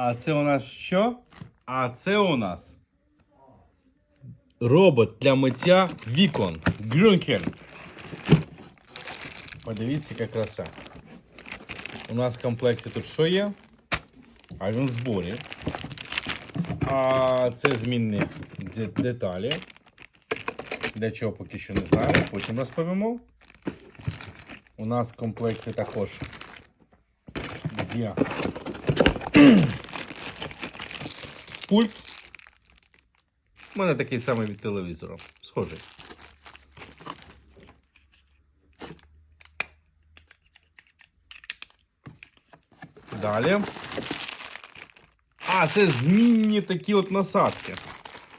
А це у нас що? А це у нас робот для миття вікон. Грюнкен. Подивіться, яка краса. У нас в комплекті тут що є? А він в зборі. А це змінні деталі. Для чого поки що не знаю, потім розповімо. У нас в комплекті також є пульт. У мене такий самий від телевізора. Схожий. Далі. А, це змінні такі от насадки.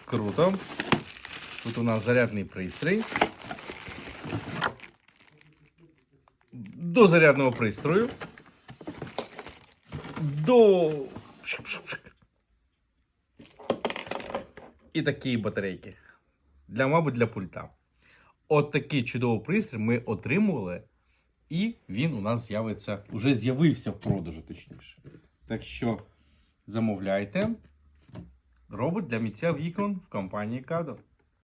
Круто. Тут у нас зарядний пристрій. До зарядного пристрою. До. Пшик-пшик-пшик. І такі батарейки. Для, мабуть, для пульта. От такий чудовий пристрій ми отримували, і він у нас з'явиться, уже з'явився в продажу, точніше. Так що замовляйте. Робот для миття вікон в компанії Кадо.